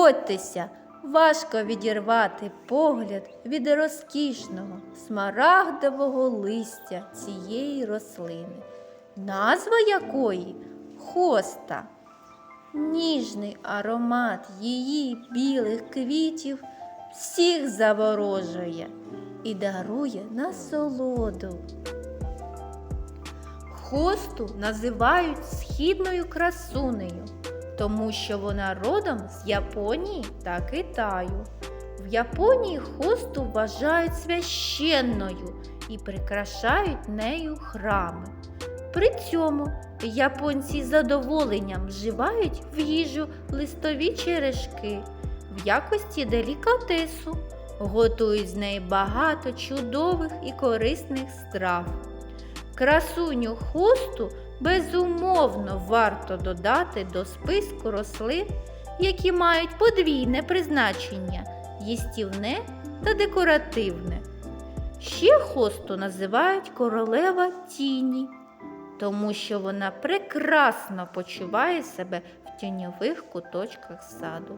Погодьтеся, важко відірвати погляд від розкішного смарагдового листя цієї рослини, назва якої хоста. Ніжний аромат її білих квітів всіх заворожує і дарує насолоду. Хосту називають східною красунею, тому що вона родом з Японії та Китаю. В Японії хосту вважають священною і прикрашають нею храми. При цьому японці з задоволенням вживають в їжу листові черешки в якості делікатесу, готують з неї багато чудових і корисних страв. Красуню хосту безумовно варто додати до списку рослин, які мають подвійне призначення їстівне та декоративне. Ще хосту називають королева тіні, тому що вона прекрасно почуває себе в тіньових куточках саду.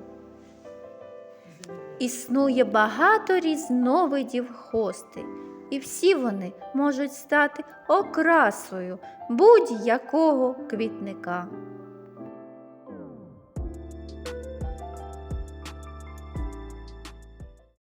Існує багато різновидів хости, і всі вони можуть стати окрасою будь-якого квітника.